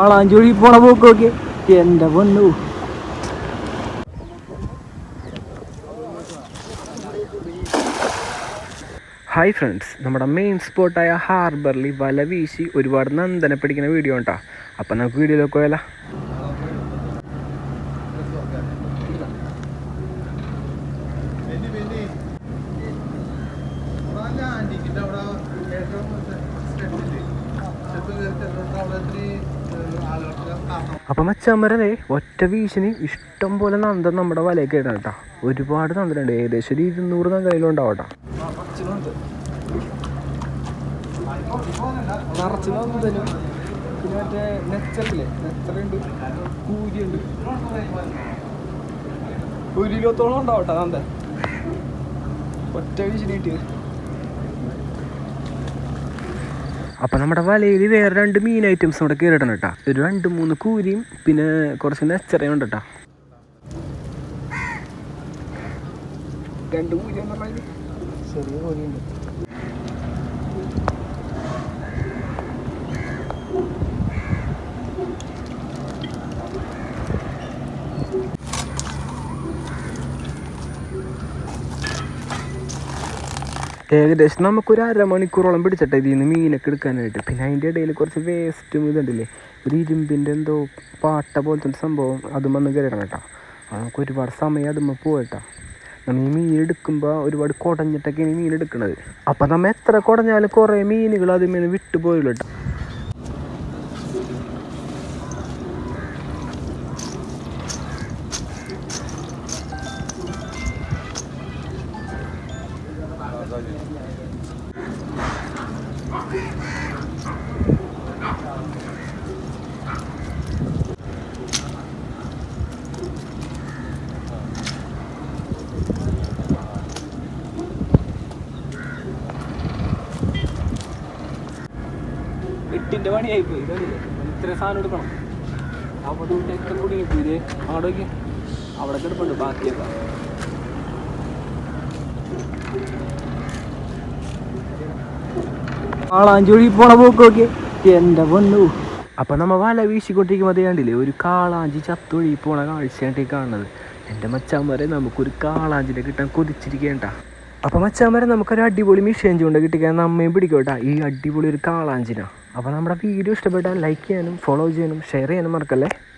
ആളാഞ്ചോഴി പോണ പോക്ക് നോക്കി എന്റെ പൊന്നു. ഹായ് ഫ്രണ്ട്സ് നമ്മുടെ മെയിൻ സ്പോട്ടായ ഹാർബറിൽ വല വീശി ഒരുപാട് നന്ദനപ്പെടിക്കുന്ന വീഡിയോ ഉണ്ടാ അപ്പം നമുക്ക് വീഡിയോയിലൊക്കെ പോയാലോ. അപ്പം മച്ചാമ്പരേ ഒറ്റ വീശിന് ഇഷ്ടം പോലെ നന്ദൻ നമ്മുടെ വലയൊക്കെ ഇടാം കേട്ടോ. ഒരുപാട് നന്ദനുണ്ട്. ഏകദേശം ഒരു ഇരുന്നൂറ് നന്ദനിലും ഉണ്ടാവും കേട്ടോ. ഒരു ഇരുപത്തോളം ഉണ്ടാവട്ടെ നന്ദ ഒറ്റ വീശിന് കിട്ടിയത്. അപ്പം നമ്മുടെ വലയിൽ വേറെ രണ്ട് മീൻ ഐറ്റംസ് ഇവിടെ കയറിയിട്ടുണ്ട് കേട്ടോ. ഒരു രണ്ട് മൂന്ന് കൂരിയും പിന്നെ കുറച്ച് നെച്ചറയും ഉണ്ട് കേട്ടോ. രണ്ട് കൂരി ചെറിയ കൂരിയുണ്ട്. ഏകദേശം നമുക്കൊരു അരമണിക്കൂറോളം പിടിച്ചിട്ട് ഇതിൽ നിന്ന് മീനൊക്കെ എടുക്കാനായിട്ട്. പിന്നെ അതിന്റെ ഇടയിൽ കുറച്ച് വേസ്റ്റും ഇതുണ്ടല്ലേ? ഒരു ഇരുമ്പിന്റെ എന്തോ പാട്ട പോലത്തെ സംഭവം അതും വന്ന് കയറണം കേട്ടോ. നമുക്ക് ഒരുപാട് സമയം അതുമ്മ പോയിട്ടാ നമ്മൾ ഈ മീൻ എടുക്കുമ്പോൾ ഒരുപാട് കുടഞ്ഞിട്ടൊക്കെയാണ് മീൻ എടുക്കുന്നത് അപ്പം നമ്മൾ എത്ര കുടഞ്ഞാലും കുറേ മീനുകൾ അതിൽ വിട്ടു പോയുള്ളൂ കേട്ടോ. എട്ടിന്റെ പണിയായി പോയി ഇതല്ലേ ഇത്ര സാധനം എടുക്കണം. അവിടെ ഏറ്റവും കൂടി ഇത് അവിടെ അവിടെ കിടപ്പുണ്ട് ബാക്കിയൊക്കെ. ആളാഞ്ചൊഴി പോണ പോക്ക് നോക്കി എന്റെ പൊന്നു. അപ്പൊ നമ്മ വല വീശിക്കൊണ്ടിരിക്കുമ്പോൾ അത് കണ്ടില്ലേ? ഒരു കാളാഞ്ചി ചത്തൊഴി പോണ കാഴ്ചയായിട്ട് കാണുന്നത് കാണുന്നത്. എന്റെ വരെ നമുക്കൊരു കാളാഞ്ചിനെ കിട്ടാൻ കൊതിച്ചിരിക്കേണ്ട. അപ്പം മച്ചാന്മാരെ നമുക്കൊരു അടിപൊളി മിഷേഞ്ച് കൊണ്ട് കിട്ടിക്കാൻ നമ്മയും പിടിക്കോട്ടാ. ഈ അടിപൊളി ഒരു കാളാഞ്ചിന. അപ്പോൾ നമ്മുടെ വീഡിയോ ഇഷ്ടപ്പെട്ടാൽ ലൈക്ക് ചെയ്യാനും ഫോളോ ചെയ്യാനും ഷെയർ ചെയ്യാനും മറക്കല്ലേ?